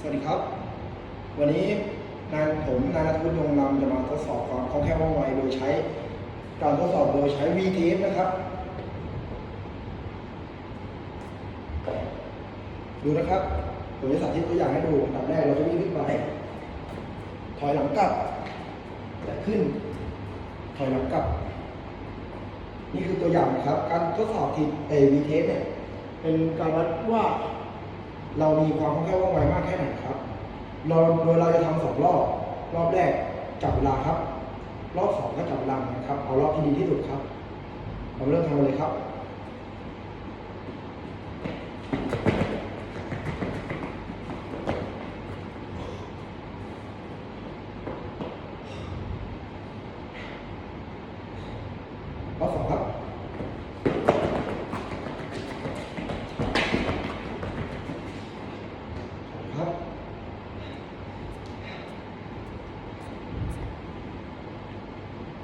สวัสดีครับ วันนี้นายผมนายนัทวุฒิยงนำจะมาทดสอบความคล่องแคล่วว่องไวโดยใช้ การทดสอบโดยใช้ v t s นะครับ ดูนะครับผมจะสาธิตตัวอย่างให้ดูอันดับแรกเราจะวิ่งขึ้นไป ถอยหลังกลับและขึ้น ถอยหลังกลับ นี่คือตัวอย่างนะครับ การทดสอบทีเอวีเทสเนี่ย เป็นการวัดว่า เรามีความคล่องแคล่วว่องไวมากแค่ไหนครับเราโดยเราจะทำสองรอบ รอบแรกจับเวลาครับ รอบสองก็จับเวลันครับ เอารอบที่ดีที่สุดครับเราเริ่มทำเลยครับรอบสองครับ 어?